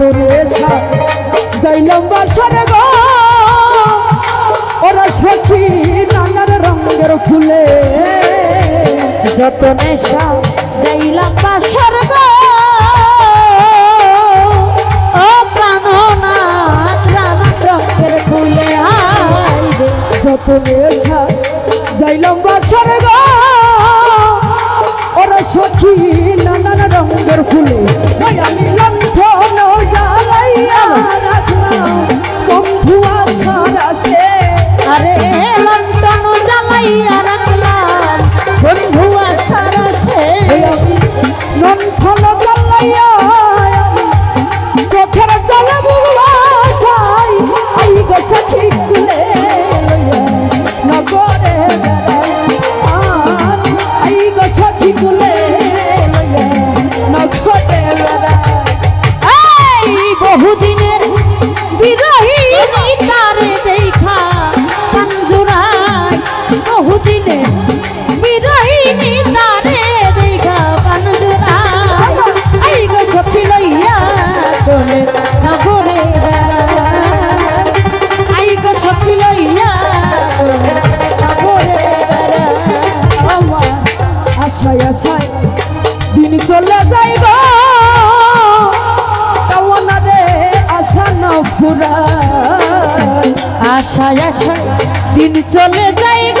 সুরে যাইলাম বাসর গো, ওরা সখী নানার রঙের ফুলে। যত নেশা যাইলাম বাসর গো, ও প্রাণনাথ নানার রঙের ফুলে যত নেশা যাইলাম বাসর গো, ওরা সখী নানার রঙের ফুলে। আমি আশায় দিন চলে যাইব। কামনা রে আশা না ফুরায়। আশায় আশায় দিন চলে যাইব।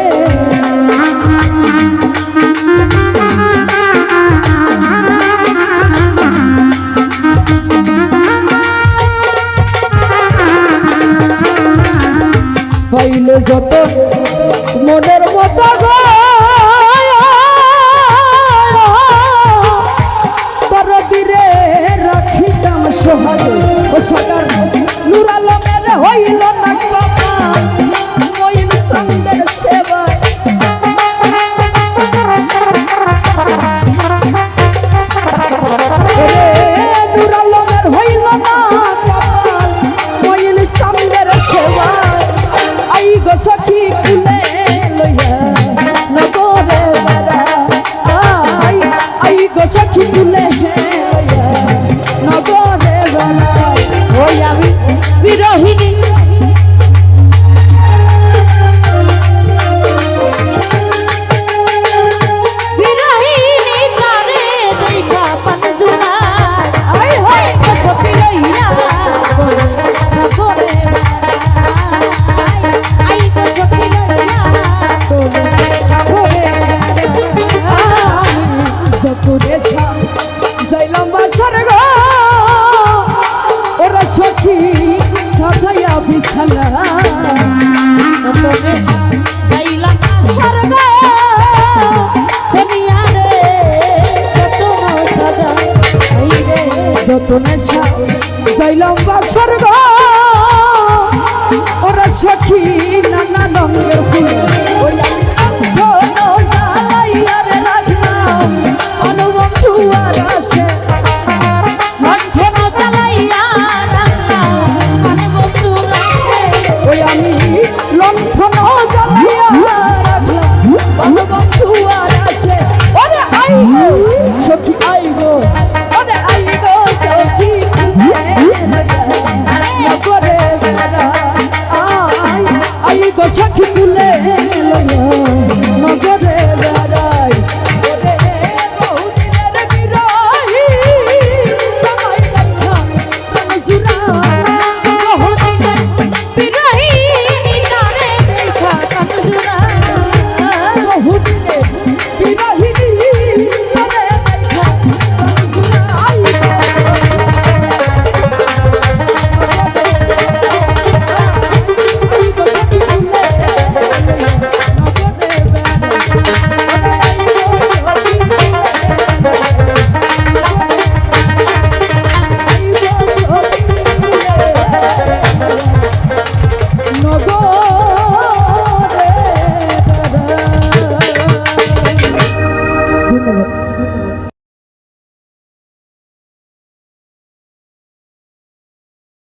হইলে যত মনের মতো পরদিরে রাখিতাম সোহাগ। ও সদার নুরালমের হইল না Oh.